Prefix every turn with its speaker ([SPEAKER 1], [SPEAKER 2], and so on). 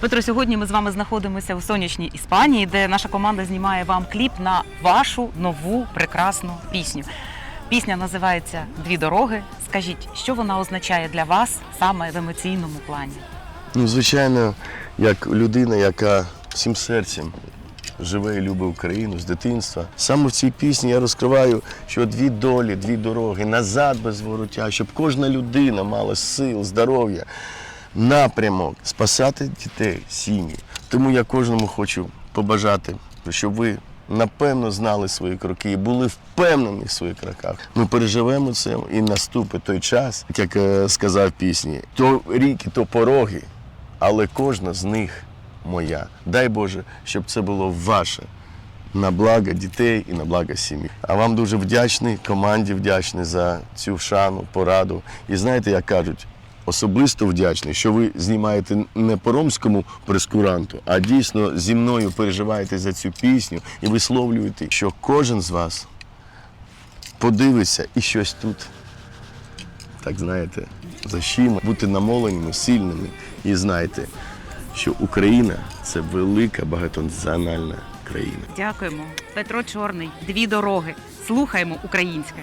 [SPEAKER 1] Петро, сьогодні ми з вами знаходимося у сонячній Іспанії, де наша команда знімає вам кліп на вашу нову прекрасну пісню. Пісня називається Дві дороги. Скажіть, що вона означає для вас саме в емоційному плані?
[SPEAKER 2] Ну, звичайно, як людина, яка всім серцем живе і любить Україну з дитинства. Саме в цій пісні я розкриваю, що дві долі, дві дороги, назад без вороття, щоб кожна людина мала сил, здоров'я, напрямок, спасати дітей, сім'ї. Тому я кожному хочу побажати, щоб ви напевно знали свої кроки і були впевнені в своїх кроках. Ми переживемо це і наступить той час, як е, сказав пісні, то ріки, то пороги, але кожна з них моя. Дай Боже, щоб це було ваше. На благо дітей і на благо сім'ї. А вам дуже вдячний, команді вдячний за цю шану, пораду. І знаєте, як кажуть, особисто вдячний, що ви знімаєте не по ромському прескуранту, а дійсно зі мною переживаєте за цю пісню і висловлюєте, що кожен з вас подивиться і щось тут, так знаєте, защима, бути намоленими, сильними і знайте, що Україна це велика багатонаціональна країна.
[SPEAKER 1] Дякуємо. Петро Чорний, дві дороги. Слухаємо українське.